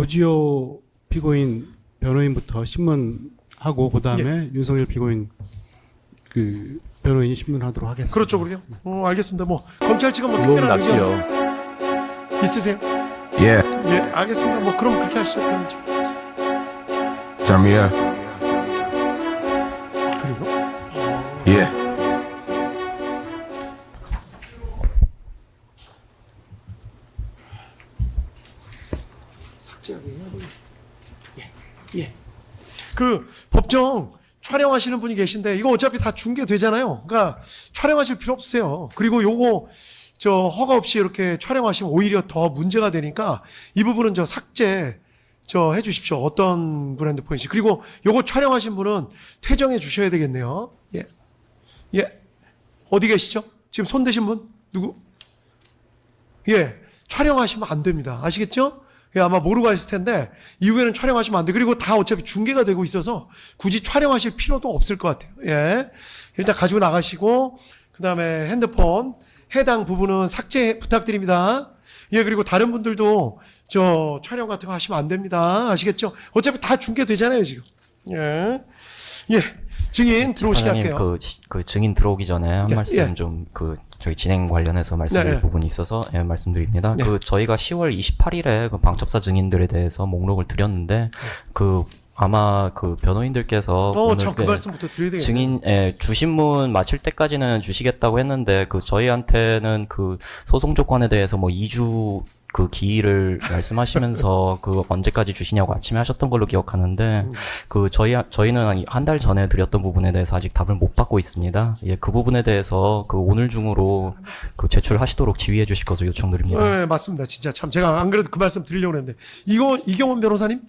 조지호 피고인 변호인부터 신문하고 그다음에 윤석열 피고인 그 변호인이 신문하도록 하겠습니다. 그렇죠, 그러요. 어, 알겠습니다. 뭐 검찰 측은 뭐 특별한 의견. 있으세요? Yeah, 예, 알겠습니다. 뭐 그럼 그렇게 하시죠. 그럼 지금. me 되나? 예, 예. 그 법정 촬영하시는 분이 계신데 이거 어차피 다 중계되잖아요. 그러니까 촬영하실 필요 없어요. 그리고 요거 저 허가 없이 이렇게 촬영하시면 오히려 더 문제가 되니까 이 부분은 저 삭제 저 해주십시오. 어떤 브랜드 포인트 그리고 요거 촬영하신 분은 퇴정해 주셔야 되겠네요. 예, 예. 어디 계시죠? 지금 손 대신 분 누구? 예, 촬영하시면 안 됩니다. 아시겠죠? 예, 아마 모르고 하실 텐데 이후에는 촬영하시면 안 돼. 그리고 다 어차피 중계가 되고 있어서 굳이 촬영하실 필요도 없을 것 같아요. 예, 일단 가지고 나가시고 그 다음에 핸드폰 해당 부분은 삭제 부탁드립니다. 예, 그리고 다른 분들도 저 촬영 같은 거 하시면 안 됩니다. 아시겠죠? 어차피 다 중계되잖아요, 지금. 예, 예, 증인 들어오시게 할게요. 그, 시- 그 증인 들어오기 전에 한 예, 말씀 예. 좀 그 저희 진행 관련해서 말씀드릴 네, 네. 부분이 있어서 예, 말씀드립니다. 네. 그 저희가 10월 28일에 그 방첩사 증인들에 대해서 목록을 드렸는데 그 아마 그 변호인들께서 어, 오늘 참그 네, 말씀부터 드려야 되겠네요. 증인 예, 주신문 마칠 때까지는 주시겠다고 했는데 그 저희한테는 그 소송 조건에 대해서 뭐 2주 그 기일을 말씀하시면서 그 언제까지 주시냐고 아침에 하셨던 걸로 기억하는데 그 저희 저희는 한 달 전에 드렸던 부분에 대해서 아직 답을 못 받고 있습니다. 예, 그 부분에 대해서 그 오늘 중으로 그 제출하시도록 지휘해 주실 것을 요청드립니다. 네, 맞습니다. 진짜 참 제가 안 그래도 그 말씀 드리려고 했는데 이거 이경원 변호사님,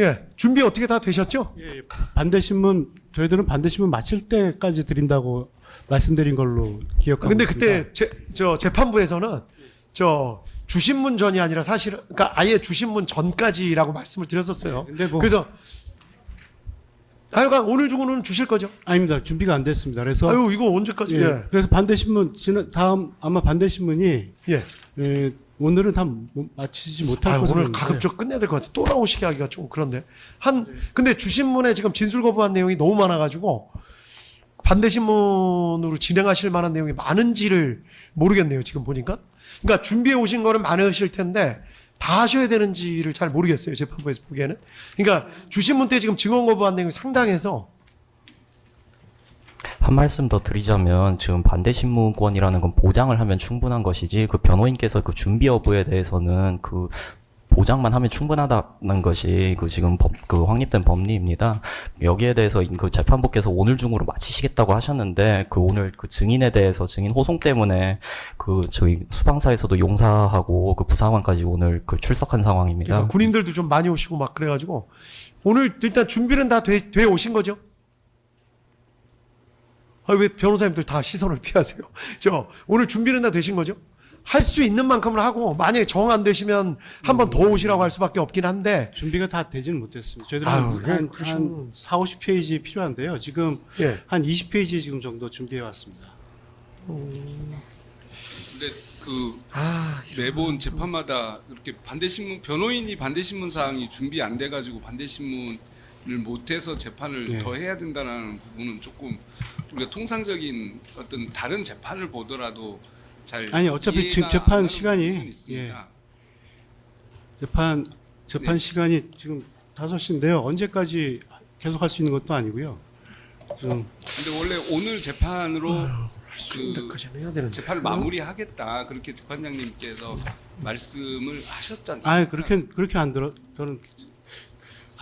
예 준비 어떻게 다 되셨죠? 예, 예. 반대 신문 저희들은 반대 신문 마칠 때까지 드린다고 말씀드린 걸로 기억하고 근데 있습니다. 그때 제, 저 재판부에서는 저 주신문 전이 아니라 사실 그러니까 아예 주신문 전까지라고 말씀을 드렸었어요. 네, 뭐- 그래서 하여간 오늘 중으로는 주실 거죠? 아닙니다. 준비가 안 됐습니다. 그래서 아유 이거 언제까지? 예, 예, 그래서 반대 신문 지난 다음 아마 반대 신문이 예. 예, 오늘은 다 못- 마치지 못할 아, 오늘 가급적 끝내야 될 것 같아. 또 나오시게 하기가 좀 그런데 한 근데 주신문에 지금 진술 거부한 내용이 너무 많아가지고 반대 신문으로 진행하실 만한 내용이 많은지를 모르겠네요. 지금 보니까 그러니까 준비해 오신 거는 많으실 텐데 다 하셔야 되는지를 잘 모르겠어요. 재판부에서 보기에는 그러니까 주신문 때 지금 증언 거부한 내용이 상당해서 한 말씀 더 드리자면 지금 반대 신문권이라는 건 보장을 하면 충분한 것이지 그 변호인께서 그 준비 여부에 대해서는 그 보장만 하면 충분하다는 것이 그 지금 법, 그 확립된 법리입니다. 여기에 대해서 그 재판부께서 오늘 중으로 마치시겠다고 하셨는데 그 오늘 그 증인에 대해서 증인 호송 때문에 그 저희 수방사에서도 용사하고 그 부사관까지 오늘 그 출석한 상황입니다. 그러니까 군인들도 좀 많이 오시고 막 그래가지고 오늘 일단 준비는 다 돼, 돼 오신 거죠? 아, 왜 변호사님들 다 시선을 피하세요? 저 오늘 준비는 다 되신 거죠? 할 수 있는 만큼을 하고 만약에 정 안 되시면 한 번 더 오시라고 할 수밖에 없긴 한데 준비가 다 되지는 못했습니다. 저희들은 아유, 한, 그래, 한, 그러시면- 한 4, 50페이지 필요한데요. 지금 예. 한 20페이지 지금 정도 준비해 왔습니다. 근데 그 아, 매번 재판마다 이렇게 반대 신문 변호인이 반대 신문 사항이 준비 안 돼 가지고 반대 신문을 못해서 재판을 네. 더 해야 된다는 부분은 조금 우리가 통상적인 어떤 다른 재판을 보더라도 잘 아니, 어차피 지금 안 재판 시간이, 있습니다. 재판 재판 네. 시간이 지금 5시인데요. 언제까지 계속 할 수 있는 것도 아니고요. 좀 근데 원래 오늘 재판으로 그 해야 되는데 재판을 마무리하겠다 그렇게 재판장님께서 말씀을 하셨지 않습니까? 아, 그렇게 그렇게 안 들어 저는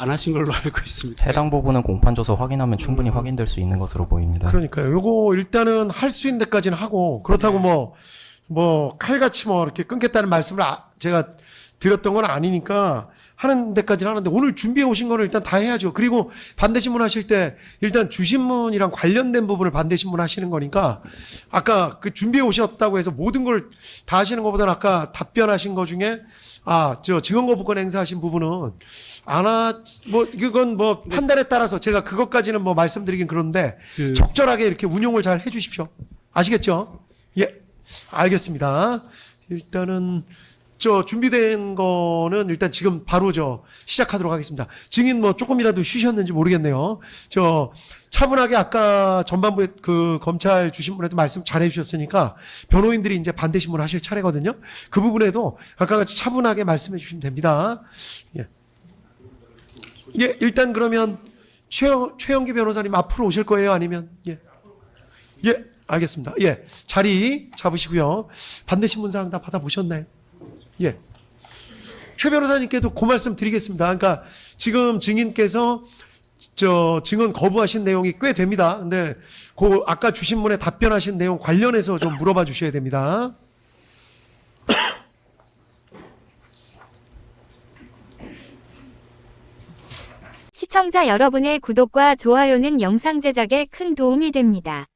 안 하신 걸로 알고 있습니다. 해당 부분은 공판 줘서 확인하면 충분히 확인될 수 있는 것으로 보입니다. 그러니까요. 요거 일단은 할 수 있는 데까지는 하고 그렇다고 뭐 뭐 칼같이 뭐 이렇게 끊겠다는 말씀을 아- 제가 드렸던 건 아니니까 하는 데까지는 하는데 오늘 준비해 오신 거는 일단 다 해야죠. 그리고 반대 신문 하실 때 일단 주신문이랑 관련된 부분을 반대 신문 하시는 거니까 아까 그 준비해 오셨다고 해서 모든 걸 다 하시는 것보다는 아까 답변하신 거 중에 아, 저 증언 거부권 행사하신 부분은 안 하, 뭐, 이건 뭐 판단에 따라서 제가 그것까지는 뭐 말씀드리긴 그런데 그- 적절하게 이렇게 운용을 잘 해주십시오. 아시겠죠? 예, 알겠습니다. 일단은 저 준비된 거는 일단 지금 바로 저 시작하도록 하겠습니다. 증인 뭐 조금이라도 쉬셨는지 모르겠네요. 저 차분하게 아까 전반부에 그 검찰 주신 분에도 말씀 잘 해주셨으니까 변호인들이 이제 반대 신문 하실 차례거든요. 그 부분에도 아까 같이 차분하게 말씀해 주시면 됩니다. 예. 예, 일단 그러면 최, 최영기 변호사님 앞으로 오실 거예요? 아니면 예. 예, 알겠습니다. 예, 자리 잡으시고요. 반대 신문 사항 다 받아보셨나요? 예. 최 변호사님께도 그 말씀 드리겠습니다. 그러니까 지금 증인께서 저 증언 거부하신 내용이 꽤 됩니다. 근데 그 아까 주신 분에 답변하신 내용 관련해서 좀 물어봐 주셔야 됩니다. 시청자 여러분의 구독과 좋아요는 영상 제작에 큰 도움이 됩니다.